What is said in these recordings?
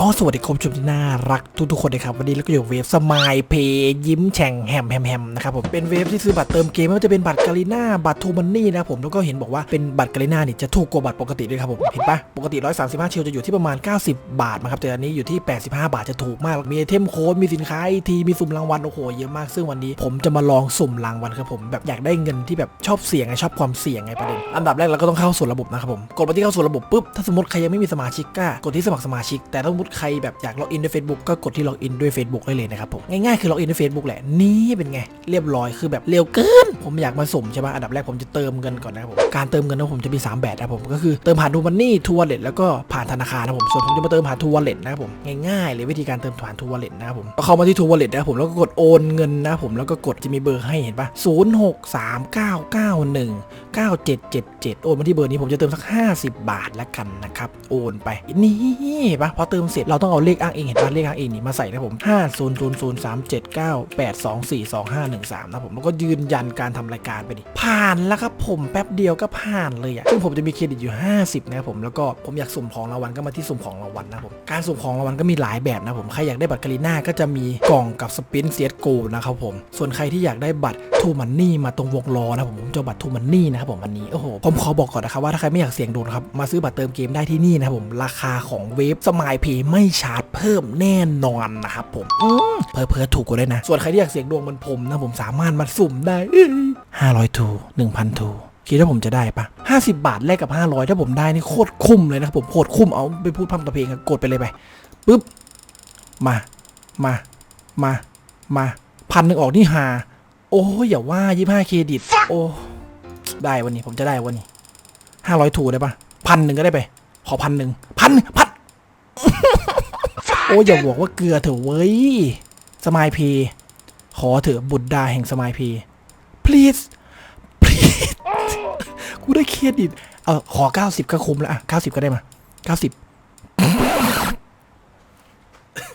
ก็สวัสดีคุณผู้ชมที่น่ารักทุกๆคนเลยครับ วันนี้เราก็อยู่เวฟสมายเพย์ยิ้มแฉ่งแฮมแฮมแฮมนะครับผมเป็นเวฟที่ซื้อบัตรเติมเกมไม่ว่าจะเป็นบัตรกาลิน่าบัตรทูมันนี่นะผมแล้วก็เห็นบอกว่าเป็นบัตรกาลิน่านี่ยจะถูกกว่าบัตรปกติด้วยครับผมเห็นปะปกติ 135 เชลจะอยู่ที่ประมาณ 90 บาทนะครับแต่อันนี้อยู่ที่ 85 บาทจะถูกมาก มีไอเทมโค้ดมีสินค้าไอทีมีสุ่มรางวัลโอ้โหเยอะมากซึ่งวันนี้ผมจะมาลองสุ่มรางวัลครับผมแบบอยากได้เงินที่แบบชอบเสี่ยงไงชอบความเสี่ยงไงประเด็นอันดับแรกเราก็ต้องเข้าสู่ระบบนะครับผมกดไปที่เข้าสู่ระบบปุ๊บถ้าสมมติใครยังไม่มีสมาชิกก็กดที่สมัครสมาชิกแต่ถ้าสมมติใครแบบอยากล็อกอินด้วย Facebook ก็กดที่ล็อกอินด้วย Facebook ได้เลยนะครับผมง่ายๆคือล็อกอินด้วย Facebook แหละนี่เป็นไง เรียบร้อยคือแบบเร็วเกิน ผมอยากมาสุ่มใช่ไหมอันดับแรกผมจะเติมเงินก่อนนะครับผมการเติมเงินนะผมจะมี3แบบนะครับผมก็คือเติมผ่านทูมันนี่ทูวอลเล็ตแล้วก็ผ่านธนาคารนะผมส่วนผมจะมาเติมผ่านทูวอลเล็ตนะครับผมง่ายๆเลยวิธีการเติมผ่านทูวอลเล็ตนะครับผมเข้ามาที่ทูวอลเล็ตนะครับผมแล้วก็กดโอนเงินนะผมแล้วก็กดจะมีเบอร์ให้เห็นปะศูนย์หกสามเก้าเก้าหนึ่ง9777 โอนมาที่เบอร์นี้ผมจะเติมสัก 50 บาทแล้วกันนะครับโอนไปนี่เห็นปะพอเติมเสร็จเราต้องเอาเลขอ้างอิงเห็นปะเลขอ้างอิงนี่มาใส่นะผม5 0 0 0 3 7 9 8 2 4 2 5 1 3นะผมแล้วก็ยืนยันการทำรายการไปดิผ่านแล้วครับผมแป๊บเดียวก็ผ่านเลยอะซึ่งผมจะมีเครดิตอยู่ 50นะครับผมแล้วก็ผมอยากสุ่มของรางวัลก็มาที่สุ่มของรางวัลนะผมการสุ่มของรางวัลก็มีหลายแบบนะผมใครอยากได้บัตรกาลิน่าก็จะมีกล่องกับสปินเซียโกนะครับผมส่วนใครที่อยากได้บัตรทูมันนี่มาตรงวงล้อนะผมผมจะบัตรทูมันนี่นะครับผมวันนี้โอ้โหผมขอบอกก่อนนะครับว่าถ้าใครไม่อยากเสี่ยงดวงนครับมาซื้อบัตรเติมเกมได้ที่นี่นะครับผมราคาของเวฟสมายเพย์ไม่ชาร์จเพิ่มแน่นอนนะครับผมเพอเพอๆถูกกว่าด้วยนะ ส่วนใครที่อยากเสี่ยงดวงเหมือนผมนะผมสามารถมาสุ่มได้ห้าร้อยทูหนึ่งพันทูคิดว่าผมจะได้ปะ50 บาทแลกกับ 500 ถ้าผมได้นี่โคตรคุ้มเลยนะครับผมโคตรคุ้มเอาไปพูดพร่ำทำเพลงกันกดไปเลยไปปึ๊บมามามามาพันหนึ่งออกนี่หา โอ้ยอย่าว่ายี่ห้าเครดิต โอ้ได้วันนี้ผมจะได้วันนี้ห้าร้อยถูได้ปะพันหนึ่งก็ได้ไป ขอพันหนึ่งพันพัน โอ้ยอย่าบอกว่าเกลือเถอะเว้ย สมายพี ขอเถอะบุตรดาแห่งสมายพี please please กูได้เครดิต เออขอ 90 ก็คุ้มแล้วอะ 90 ก็ได้มา 90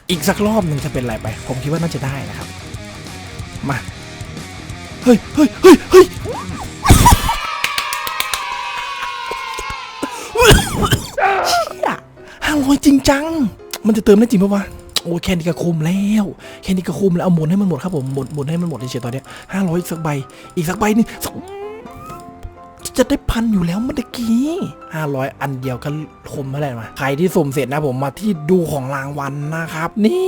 อีกสักรอบหนึ่งจะเป็นไรไป ผมคิดว่าน่าจะได้นะครับ มา เฮ้ยเฮ้ยเฮ้ยเฮ้ยเชี่ยห้าร้อยจริงจัง มันจะเติมได้จริงปะวะโอ้ยแค่นี้ก็คุ้มแล้วแค่นี้ก็คุ้มแล้วเอาหมุนให้มันหมดครับผมหมุนหมุนให้มันหมดเฉยๆตอนเนี้ห้าร้อยอีกสักใบอีกสักใบนึง จะได้พันอยู่แล้วเมื่อกี้ห้าร้อยอันเดียวก็คมเท่าไหร่มาใครที่สุ่มเสร็จนะผมมาที่ดูของรางวัลนะครับ นี่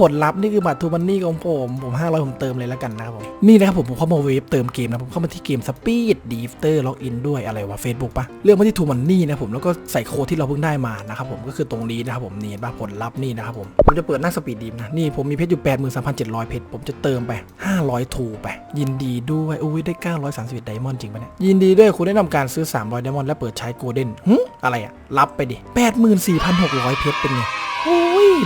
ผลลัพธ์นี่คือบัตรทูมันนี่ของผมผมห้าร้อยผมเติมเลยแล้วกันนะครับผมนี่นะครับผมผมเข้ามาเวฟเติมเกมนะผมเข้ามาที่เกมสปีดดีฟเตอร์ล็อกอินด้วยอะไรวะ Facebook ปะเลือกมาที่ทูมันนี่นะผมแล้วก็ใส่โค้ดที่เราเพิ่งได้มานะครับผมก็คือตรงนี้นะครับผมนี่นปะผลลัพธ์นี่นะครับผมผมจะเปิดหน้าสปีดดีฟนะนี่ผมมีเพชรอยู่83,700เพชรผมจะเติมไป 500ทูไปยินดีด้วยอุ้ยได้931ไดมอนด์จริงปะเนี่ยยินดีด้วยคุณได้ทำการซื้อ 300ไดมอนด์และเปิดใช้โกลเด้นหึอะไรอะรับไปดิ 84,600 เพชรเป็นไง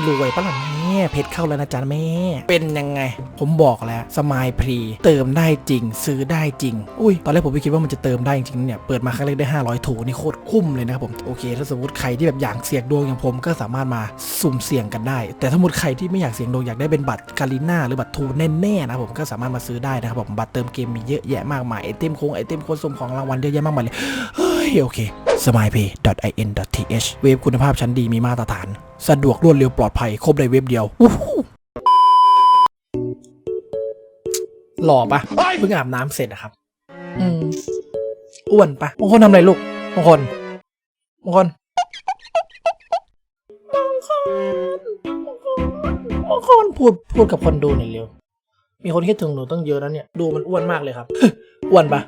รวยปะล่ะแม่เพชรเข้าแล้วนะจ๊ะแม่ เป็นยังไง ผมบอกแล้วสมายพรีเติมได้จริง ซื้อได้จริง อุ้ยตอนแรกผมไม่คิดว่ามันจะเติมได้จริงเนี่ยเปิดมาครั้งแรกได้ 500 ถูนี่โคตรคุ้มเลยนะครับผมโอเค ถ้าสมมติใครที่แบบอยากเสี่ยงดวงอย่างผมก็สามารถมาสุ่มเสี่ยงกันได้ แต่ถ้าสมมติใครที่ไม่อยากเสี่ยงดวงอยากได้เป็นบัตรกาลิน่าหรือบัตรทูแน่ๆนะผมก็สามารถมาซื้อได้นะครับผมบัตรเติมเกมมีเยอะแยะมากมายไอเต็มโค้งไอเต็มโค้ดสมของรางวัลเยอะแยะมากมายเลยเฮ้ยโอเค smilepay.in.th เว็บคุณภาพชั้นดีมีมาตรฐาน สะดวกรวดเร็วปลอดภัยครบในเว็บเดียวอู้หูหล่อปะเพิ่งอาบน้ำเสร็จนะครับ อืมอ้วนปะมงคลทำอะไรลูกมงคลมงคลมงคลมงคลพูดพูดกับคนดูหน่อยเร็ว มีคนคิดถึงหนูต้องเยอะนะเนี่ย ดูมันอ้วนมากเลยครับ อ้วนปะ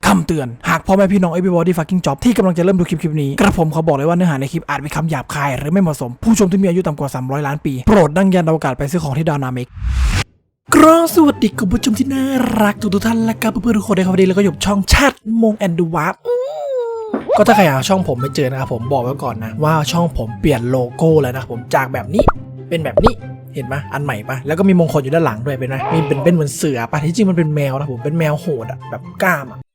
คำเตือน หากพ่อแม่พี่น้อง everybody fucking job ที่กำลังจะเริ่มดูคลิปคลิปนี้ กระผมขอบอกเลยว่าเนื้อหาในคลิปอาจมีคำหยาบคาย หรือไม่เหมาะสม ผู้ชมที่มีอายุต่ำกว่า 300 ล้านปี โปรดดังยันอวกาศไปซื้อของที่ดาวนาเมกกรอสวัสดีคุณผู้ชมที่น่ารักทุกๆท่านและกับเพื่อนๆทุกคนในครับวันนี้แล้วก็อยู่ช่องชาติมงแอนดูวับก็ถ้าใครหาช่องผมไม่เจอนะครับผมบอกไว้ก่อนนะว่าช่องผมเปลี่ยนโลโก้แล้วนะผมจากแบบนี้เป็นแบบนี้เห็นปะอันใหม่ปะแล้วก็มีมงคลอยู่ด้านหลังด้วยเป็นไหมมีเป็นเป็นเหมือนเสือปะที่จริงมันเป็นแมวนะผมเป็นแมวโหดอะแบบกล้ามอะอืม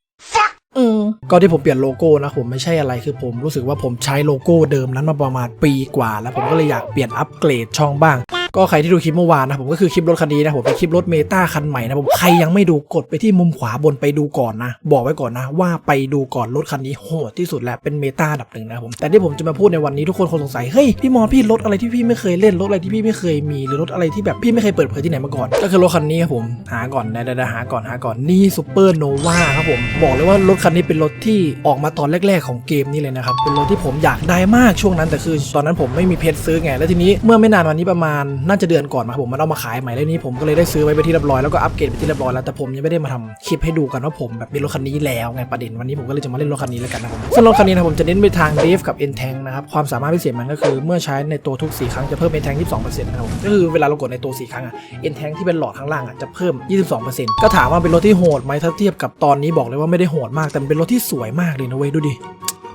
ก็ที่ผมเปลี่ยนโลโก้นะผมไม่ใช่อะไรคือผมรู้สึกว่าผมใช้โลโก้เดิมนั้นมาประมาณปีกว่า แล้วผมก็เลยอยากเปลี่ยนอัปเกรดช่องบ้าง ก็ใครที่ดูคลิปเมื่อวานนะผมก็คือคลิปรถคันนี้นะผมเป็นคลิปรถเมตาคันใหม่นะผมใครยังไม่ดูกดไปที่มุมขวาบนไปดูก่อนนะ บอกไว้ก่อนนะ ว่าไปดูก่อนรถคันนี้โหดที่สุดแล้วเป็นเมตาดับหนึ่งนะผมแต่ที่ผมจะมาพูดในวันนี้ทุกคนคงสงสัยเฮ้ยพี่มอพี่รถอะไรที่พี่ไม่เคยเล่นรถอะไรที่พี่ไม่เคยมีหรือรถอะไรที่แบบพี่ไม่เคยเปิดเผยที่ไหนมาก่อน ก็คือรถคันนี้ครับผมหาก่อนได้ได้หาก่อนหาก่อนนี่ซูเปอร์โนวาครับผมบอกเลยว่ารถคันนี้เป็นรถที่ออกมาตอนแรก ๆ ของเกมนี้เลยนะครับเป็นรถที่ผมอยากได้มากช่วงนั้นแต่คือ ตอนนั้นผมไม่มีเพชรซื้อไงแล้วทีนี้เมื่อไม่นานวันนี้ประมาณน่าจะเดือนก่อนมาครับผมมันเอามาขายใหม่แล้วนี้ผมก็เลยได้ซื้อไว้ไปที่เรียบร้อยแล้วก็อัปเกรดไปที่เรียบร้อยแล้วแต่ผมยังไม่ได้มาทำคลิปให้ดูกันว่าผมแบบมีรถคันนี้แล้วไงประเด็นวันนี้ผมก็เลยจะมาเล่นรถคันนี้แล้วกันนะครับซึ่งรถคันนี้นะผมจะเน้นไปทางเดฟกับเอ็นแทงนะครับความสามารถพิเศษมันก็คือเมื่อใช้ในตัวทุก 4 ครั้งจะเพิ่มเอ็นแทง22%นะครับก็คือเวลาเรากดในตัว 4 ครั้งอะเอ็นแทงที่เป็นหลอดข้างล่างอะจะเพิ่ม 22%ก็ถามว่าเป็นรถที่โหดไหมถ้าเทียบกับตอนนี้บอกเลยว่าไม่ได้โหดมากแต่เป็นรถที่สวยมากเลยนะเว้ยดูดิ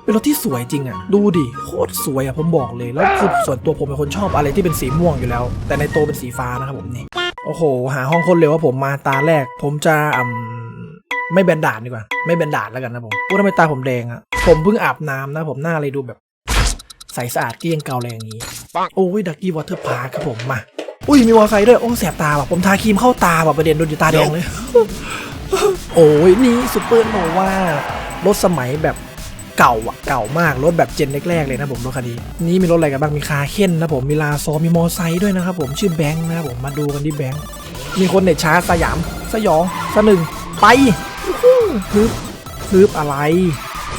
เป็นรถที่สวยจริงอะดูดิโคตรสวยอะผมบอกเลยแล้วคือส่วนตัวผมเป็นคนชอบอะไรที่เป็นสีม่วงอยู่แล้ว แต่ในโตวเป็นสีฟ้านะครับผมนี่โอ้โห หาห้องคนเร็วว่าผมมาตาแรก ผมจะอืมไม่แบนดาดดีกว่า ไม่แบนดาดแล้วกันนะผมพูดทำไมตาผมแดงอะผมเพิ่งอาบน้ำนะผมหน้าเลยดูแบบใสสะอาดเกลี้ยงเกาอะไรอย่างนี้ โอ้ยดักกี้วอเตอร์พาร์คครับผมมา อุ้ยมีวอลไซค์ด้วย โอ้แสบตาว่ะผมทาครีมเข้าตาว่ะประเด็นโดนอยู่ตาแดงเลย โอ้ยนี่ซูเปอร์โนวารถสมัยแบบ เก่าอะเก่ามากรถแบบเจนแรกๆเลยนะผมรถคันนี้นี่มีรถอะไรกันบ้างมีคาเคนนะผมมีลาซอมีมอไซค์ด้วยนะครับผมชื่อแบงค์นะครับผมมาดูกันที่แบงค์มีคนเน็ตช้าสยามสยองสหนึ่งไปฮึบฮึบอะไร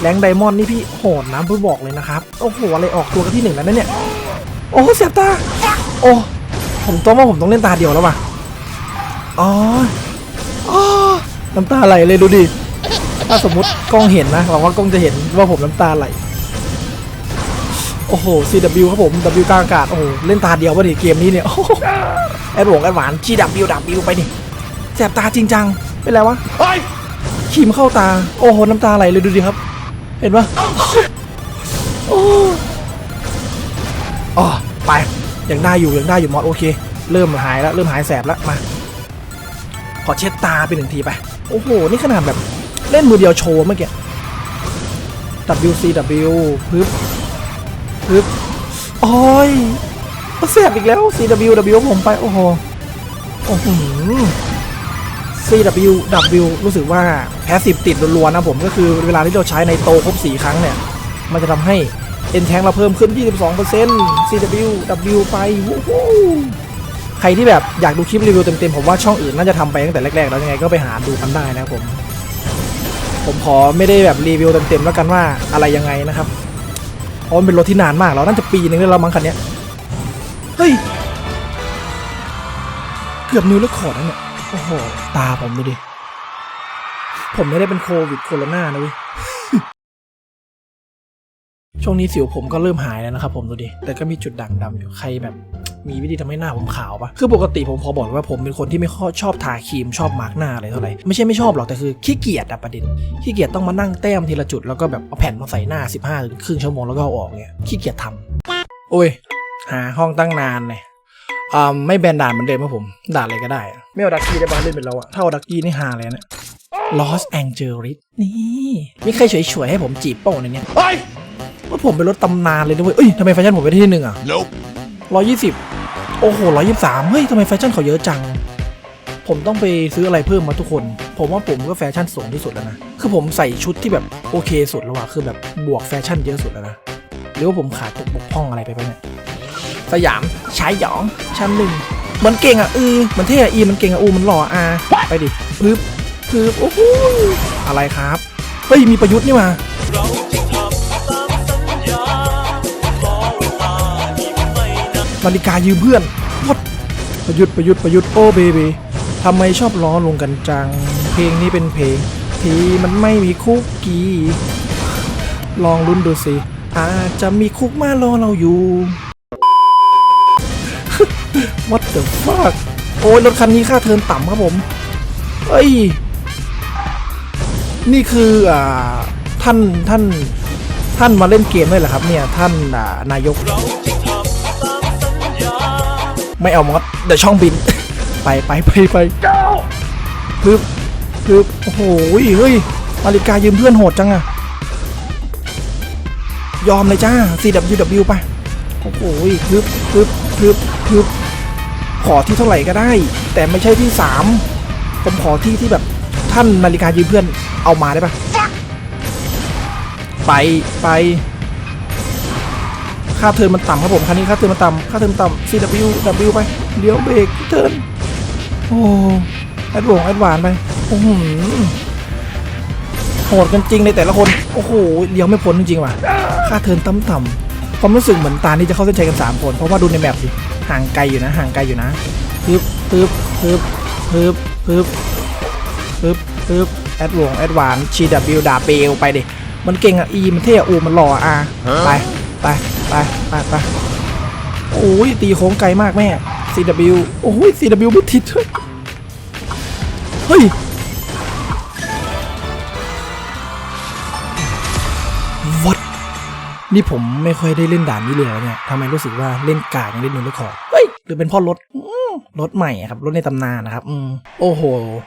แรงไดมอนด์นี่พี่โหดนะเพื่อบอกเลยนะครับโอ้โหอะไรออกตัวกันที่หนึ่งแล้วนะเนี่ยโอ้เสียบตาโอ้ผมต้องว่าผมต้องเล่นตาเดียวแล้วว่ะอ๋ออ้อน้ำตาไหลเลยดูดิ ถ้าสมมติกล้องเห็นนะหวังว่ากล้องจะเห็นว่าผมน้ำตาไหล โอ้โห CW ครับผม W กลางอากาศ โอ้โห เล่นตาเดียววะดิเกมนี้เนี่ยโอ้โหแอดหวงแอดหวาน GW W ไปดิแสบตาจริงจัง เป็นไรวะขีมเข้าตา โอ้โห น้ำตาไหลเลยดูดิครับ เห็นปะโอ้อ๋อไป ยังได้อยู่ ยังได้อยู่มอสโอเค เริ่มหายแล้ว เริ่มหายแสบแล้ว มา ขอเช็ดตาไปหนึ่งทีไป โอ้โห นี่ขนาดแบบ เล่นมือเดียวโชว์เมื่อกี้ WCW ปึ๊บปึ๊บโอ้ยก็แสบอีกแล้ว CWW ผมไป โอ้โห โอ้โห CWW รู้สึกว่าแพสซีฟติดรัวนๆนะผมก็คือเวลาที่เราใช้ในโตครบ 4 ครั้งเนี่ย มันจะทำให้เอ็นแทงเราเพิ่มขึ้น 22% CWW ไปวู้ฮู้ใครที่แบบอยากดูคลิปรีวิวเต็มๆ ผมว่าช่องอื่นน่าจะทำไปตั้งแต่แรกๆ แล้วยังไงก็ไปหาดูกันได้นะครับผม ผมขอไม่ได้แบบรีวิวเต็มๆแล้วกันว่าอะไรยังไงนะครับ เพราะมันเป็นรถที่นานมากแล้วน่าจะปีนึงแล้วเรามั้งคันนี้เฮ้ย เกือบนิวเรคคอร์ดแล้วเนี่ย โอ้โห ตาผมดูดิ ผมไม่ได้เป็นโควิดโคโรนานะเว้ยช่วงนี้สิวผมก็เริ่มหายแล้วนะครับผมดูดิ แต่ก็มีจุดด่างดำอยู่ ใครแบบ มีวิธีทำให้หน้าผมขาวปะคือปกติผมพอบอกเลยว่าผมเป็นคนที่ไม่ค่อยชอบทาครีมชอบมาร์กหน้าอะไรเท่าไหร่ไม่ใช่ไม่ชอบหรอกแต่คือขี้เกียจอะประเด็นขี้เกียจต้องมานั่งแต้มทีละจุดแล้วก็แบบเอาแผ่นมาใส่หน้า 15ถึงครึ่งชั่วโมงแล้วก็เอาออกเนี่ยขี้เกียจทำโอ้ยหาห้องตั้งนานเลยอ่าไม่แบนด่านเหมือนเดิมครับผมด่านอะไรก็ได้อะไม่เอาดักกี้ได้บ้างเล่นเป็นเราอะถ้าเอาดักกี้นี่ฮาเลยนะ Los Angeles นี่มีใครฉวยๆให้ผมจีบเป้าในเนี้ยว่าผมเป็นรถตำนานเลยนะเว้ยเอ้ยทำไมแฟชั่นผมไปที่หนึ่งอะ Nope. ร้อยยี่สิบ โอ้โหร้อยยี่สามเฮ้ยทำไมแฟชั่นเขาเยอะจัง ผมต้องไปซื้ออะไรเพิ่มมาทุกคน ผมว่าผมก็แฟชั่นสูงที่สุดแล้วนะ คือผมใส่ชุดที่แบบโอเคสุดแล้วอะคือแบบบวกแฟชั่นเยอะสุดแล้วนะ หรือว่าผมขาดตกบกพร่องอะไรไปปะเนี่ย สยามชายหยองชั้นหนึ่งมันเก่งอะอือมันเท่อะอีมันเก่งอะอูมันหล่ออะไปดิปึ๊บปึ๊บโอ้โหอะไรครับ เฮ้ยมีประยุทธ์นี่มา นาฬิกายืมเพื่อนวัดประยุทธ์ประยุทธ์ประยุทธ์โอ้เบบีทำไมชอบล้อลงกันจัง เพลงนี้เป็นเพลง ที่มันไม่มีคุกกี้ ลองลุ้นดูสิอาจจะมีคุกมารอเราอยู่ What the fuck โอ้ยรถคันนี้ค่าเทินต่ำครับผมเฮ้ย นี่คืออ่าท่านท่านท่านมาเล่นเกมด้วยเหรอครับเนี่ย ท่านนายก ไม่เอามอสเดี๋ยวช่องบิน ไปไปไปไปปึ๊บปึ๊บโอ้โหเฮ้ยนาฬิกายืมเพื่อนโหดจังอะยอมเลยจ้า CWW ไปโอ้โหปึ๊บปึ๊บปึ๊บปึ๊บขอที่เท่าไหร่ก็ได้ แต่ไม่ใช่ที่สามผมขอที่ที่แบบท่านนาฬิกายืมเพื่อนเอามาได้ปะไปไป ค่าเทิร์นมันต่ำครับผมคันนี้ค่าเทิร์นมันต่ำค่าเทิร์นต่ำ CW W ไปเลี้ยวเบรกเทิร์นโอ้แอดวงแอดวานไปโอ้โหโหดกันจริงในแต่ละคนโอ้โหเลี้ยวไม่พ้นจริงว่ะค่าเทิร์นต่ำต่ำๆความรู้สึกเหมือนตานี่จะเข้าเส้นชัยกัน3คนเพราะว่าดูในแมปสิห่างไกลอยู่นะ ห่างไกลอยู่นะปึ๊บปึ๊บปึ๊บปึ๊บปึ๊บปึ๊บปึ๊บแอดวงแอดวาน CW ดาเบลไปดิมันเก่งอะ E มันเท่อะ U มันหล่ออะ R ไปไป ไปไปไปโอ้ยตีโค้งไกลมากแม่ CW โอ้ย CW ไม่ติดเฮ้ยวัดนี่ผมไม่ค่อยได้เล่นด่านนี้เลยเนี่ยทำไมรู้สึกว่าเล่นกากยังเล่นนูนไม่ขอเฮ้ยหรือเป็นพ่อรถรถใหม่ครับรถในตำนานนะครับอืมโอ้โห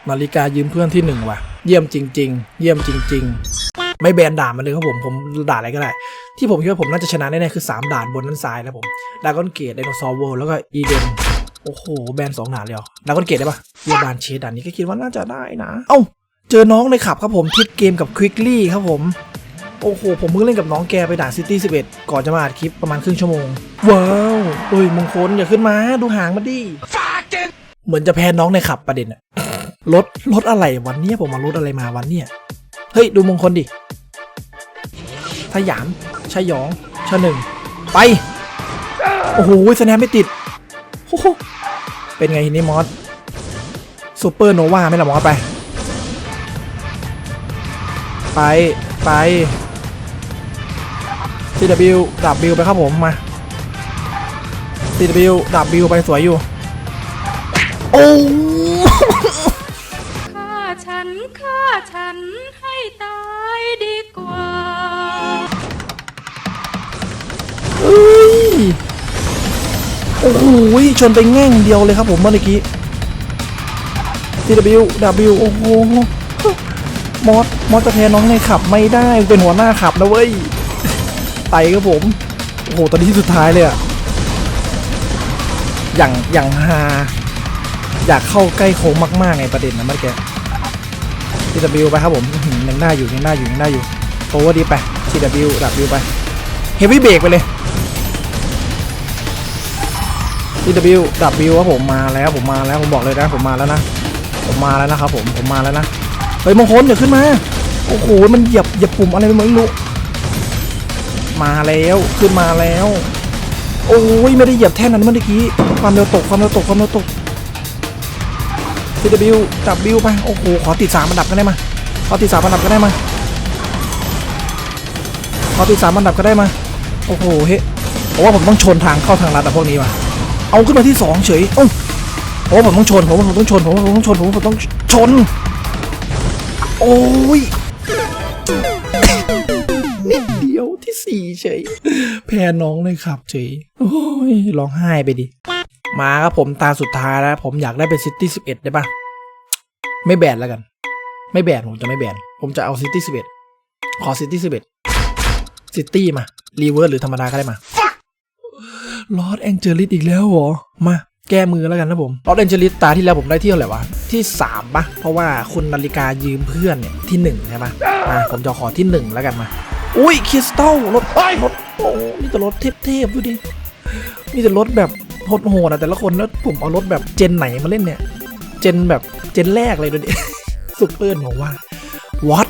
นาฬิกายืมเพื่อนที่หนึ่งว่ะ เยี่ยมจริง ๆ เยี่ยมจริง ๆ ไม่แบนด่ามันเลยครับผมผมด่าอะไรก็ได้ ที่ผมคิดว่าผมน่าจะชนะแน่ๆคือ 3 ด่านบนด้านซ้ายแล้วผมดากอนเกตไดโนเสาร์เวิลด์แล้วก็อีเดนโอ้โห แบนสองด่านเลยเหรอดากอนเกตได้ปะเยียบานเชดด่านนี้ก็คิดว่าน่าจะได้นะ เอ้าเจอน้องในขับครับผมทิดเกมกับควิกลี่ครับผมโอ้โห ผมเพิ่งเล่นกับน้องแกไปด่านซิตี้11 ก่อนจะมาอัดคลิปประมาณครึ่งชั่วโมง ว้าวเอ้ยมงคลอย่าขึ้นมา ดูหางมันดิเหมือนจะแพ้น้องในขับประเด็นอะรถรถอะไรวันเนี้ยผมมารถอะไรมาวันเนี้ยเฮ้ย ดูมงคลดิ สยามชายองชาหนึ่งไป โอ้โหสแนปไม่ติดโอ้โหเป็นไงทีนี้มอสซูเปอร์โนวาไม่ละมอสไป ไปไป CW ดับบิวไปครับผมมา CW ดับบิวไปสวยอยู่ โอ้ อ้โหชนไปแง่งเดียวเลยครับผมเมื่อกี้ CW W โอ้โหมอสมอสจะแพ้น้องในขับไม่ได้เป็นหัวหน้าขับนะเว้ยไปครับผม โอ้โหตอนนี้ที่สุดท้ายเลยอะอย่างอย่างฮาอยากเข้าใกล้โค้งมากๆไงประเด็นนะเมื่อกี้ CW ไปครับผมยังได้อยู่ยังได้อยู่ยังได้อยู่โอเวอร์ดีไป CW W ไปเฮฟวี่เบรกไปเลย CW W ครับผมมาแล้วผมมาแล้วผมบอกเลยนะผมมาแล้วนะ ผมมาแล้วนะครับผมผมมาแล้วนะเฮ้ยมงคลเดี๋ยวขึ้นมาโอ้โหมันเหยียบเหยียบปุ่มอะไรไม่รู้มาแล้วขึ้นมาแล้ว โอ้ยไม่ได้เหยียบแท่นนั้นเมื่อกี้ความเร็วตกความเร็วตกความเร็วตก CW W ไปโอ้โหขอติดสามอันดับก็ได้มาขอติดสามอันดับก็ได้มาขอติดสามอันดับก็ได้มาโอ้โหเฮ้ผมว่าผมต้องชนทางเข้าทางลัดอะพวกนี้ว่ะ เอาขึ้นมาที่สองเฉยเอ้าผมว่าผมต้องชนผมผมต้องชนผมผมต้องชนผมผมต้องชน โอ้ยนิดเดียวที่สี่เฉย แพ้น้องเลยครับเฉย โอ้ยร้องไห้ไปดิ มาครับผมตาสุดท้ายแล้ว ผมอยากได้เป็นซิตี้สิบเอ็ดได้ปะไม่แบนแล้วกัน ไม่แบนผมจะไม่แบนผมจะเอาซิตี้สิบเอ็ดขอซิตี้สิบเอ็ดซิตี้มารีเวิร์สหรือธรรมดาก็ได้มา ลอสแองเจลิสอีกแล้วเหรอ มาแก้มือแล้วกันนะผมลอสแองเจลิสตาที่แล้วผมได้ที่เท่าไหร่วะ ที่3ปะเพราะว่าคุณนาฬิกายืมเพื่อนเนี่ยที่1ใช่ปะมาผมจะขอที่ 1 แล้วกันมา อุ้ยคริสตัลรถรถโอ้นี่แต่รถเทพๆดูดินี่แต่รถแบบโหดๆอะแต่ละคนแล้วผมเอารถแบบเจนไหนมาเล่นเนี่ย เจนแบบเจนแรกเลยดูดิสุดเปิ้ลบอกว่า what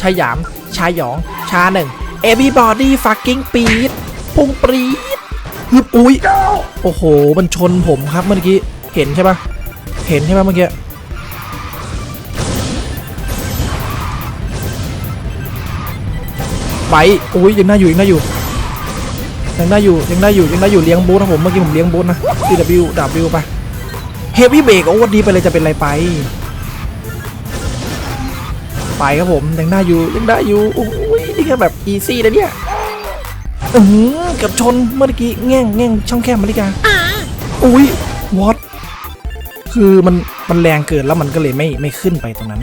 ชายหยาม ชายหยอง ชาหนึ่ง everybody fucking ปีดพุ่งปรีด ฮึบอุ้ยโอ้โหมันชนผมครับเมื่อกี้เห็นใช่ปะเห็นใช่ปะเมื่อกี้ไปอุ้ยยังได้อยู่ยังได้อยู่ยังได้อยู่ยังได้อยู่ยังได้อยู่เลี้ยงบูธนะผมเมื่อกี้ผมเลี้ยงบูธนะ CW W ไปเฮฟวี่เบรกโอ้วันดีไปเลยจะเป็นอะไรไป ไปครับผมยังได้อยู่ยังได้อยู่โอ้ยนี่แค่แบบอีซี่นะเนี่ย อือหือเกับชนเมื่อกี้แง่งแง่งช่องแคบมาริกาอุ้ยวอตคือมันมันแรงเกินแล้วมันก็เลยไม่ไม่ขึ้นไปตรงนั้น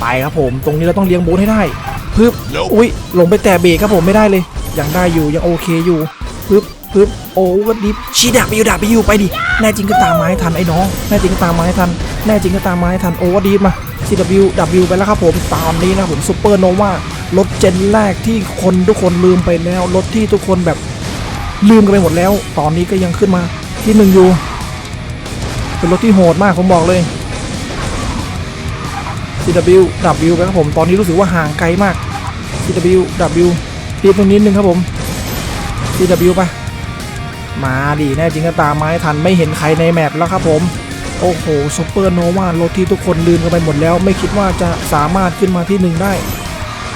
ไปครับผม ตรงนี้เราต้องเลี้ยงบูธให้ได้ปึ๊บอุ้ยลงไปแตะเบรกครับผมไม่ได้เลย ยังได้อยู่ยังโอเคอยู่ปึ๊บปึ๊บโอ้วันดิฟชีดับไปอยู่ดับไปอยู่ไปดิแน่จริงก็ตามมาให้ทันไอ้น้องแน่จริงก็ตามมาให้ทันแน่จริงก็ตามมาให้ทันโอ้วันดิฟมา CW W ไปแล้วครับผมตอนนี้นะผมซูเปอร์โนวา รถเจนแรกที่คนทุกคนลืมไปแล้วรถที่ทุกคนแบบลืมกันไปหมดแล้ว ตอนนี้ก็ยังขึ้นมาที่หนึ่งอยู่ เป็นรถที่โหดมากผมบอกเลย CW W ไปครับผม ตอนนี้รู้สึกว่าห่างไกลมาก CW W รีบตรงนี้นึงครับผม CW ไปมาดิแน่จริงก็ตามมาให้ทันไม่เห็นใครในแมปแล้วครับผม โอ้โหซูเปอร์โนวารถที่ทุกคนลืมกันไปหมดแล้ว ไม่คิดว่าจะสามารถขึ้นมาที่หนึ่งได้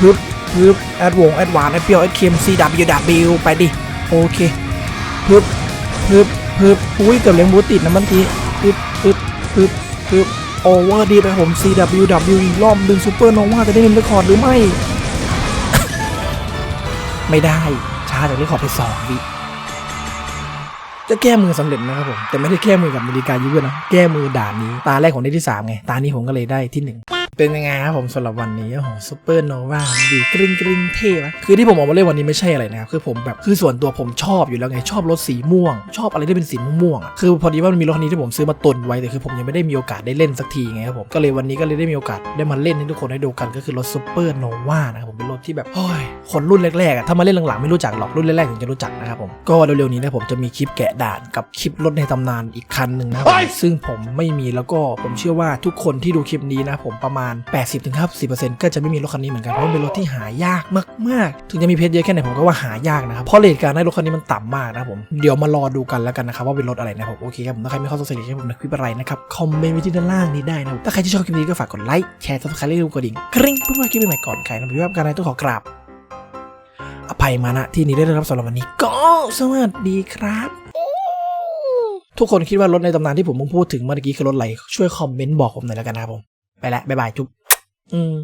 ฮึบฮึบแอดวงแอดวานแอดเปียวแอดเค็ม CW W ไปดิ โอเคฮึบฮึบฮึบอุ้ยเกือบเลี้ยงบูติดนะเมื่อกี้ฮึบฮึบฮึบฮึบโอเวอร์ดีไปผม CWW อีกรอบหนึ่งซูเปอร์โนวาจะได้เงินเรคคอร์ดหรือไม่ ไม่ได้ช้าจากเรคคอร์ดไปสองวิจะแก้มือสำเร็จนะครับผม แต่ไม่ได้แก้มือกับนาฬิกายูเวอนะ แก้มือด่านนี้ ตาแรกของได้ที่ 3 ไง ตานี้ผมก็เลยได้ที่ 1 เป็นยังไงครับผมสำหรับวันนี้โอ้โหซูเปอร์โนวาดีกริ๊งกริ๊งเท่ปะคือที่ผมออกมาเล่นวันนี้ไม่ใช่อะไรนะครับคือผมแบบคือส่วนตัวผมชอบอยู่แล้วไงชอบรถสีม่วง ชอบอะไรที่เป็นสีม่วงๆอะคือพอดีว่ามันมีรถคันนี้ที่ผมซื้อมาตุนไว้แต่คือผมยังไม่ได้มีโอกาสได้เล่นสักทีไงครับผมก็เลยวันนี้ก็เลยได้มีโอกาสได้มาเล่นให้ทุกคนได้ดูกันก็คือรถซูเปอร์โนวานะครับผมเป็นรถที่แบบโอ้ยคนรุ่นแรกๆอะถ้ามาเล่นหลังๆไม่รู้จักหรอกรุ่นแรกๆถึงจะรู้จักนะครับผมก็เร็วๆนี้นะผมจะมีคลิปแกะด่านกับคลิปรถในตำนานอีกคันหนึ่งนะครับผมซึ่งผมไม่มีแล้วก็ผมเชื่อว่าทุกคนที่ดูคลิปนี้นะผมประมาณ80-50%ก็จะไม่มีรถคันนี้เหมือนกันเพราะมันเป็นรถที่หายากมากๆ ถึงจะมีเพชรเยอะแค่ไหนผมก็ว่าหายากนะครับเพราะเรทการได้รถคันนี้มันต่ำมากนะผมเดี๋ยวมารอดูกันแล้วกันนะครับว่าเป็นรถอะไรนะผมโอเคครับผมถ้าใครมีข้อสงสัยอยากให้ผมในคลิปอะไรนะครับคอมเมนต์ไว้ที่ด้านล่างนี้ได้นะถ้าใครที่ชอบคลิปนี้ก็ฝากกดไลค์แชร์ซับสไครต์และกดกระดิ่งกริ๊งเพื่อไม่ให้คลิปใหม่ๆก่อนใครนะพี่ว่าการในต้องขอกราบอภัยมาณที่นี้ได้รับสำหรับวันนี้ก็สวัสดีครับทุกคนคิดว่ารถในตำนานที่ผมเพิ่งพูดถึงเมื่อกี้คือรถอะไรช่วยคอมเมนต์บอกผมหน่อยแล้วกันนะครับผม ไปแล้วบ๊ายบายจุ๊บอืม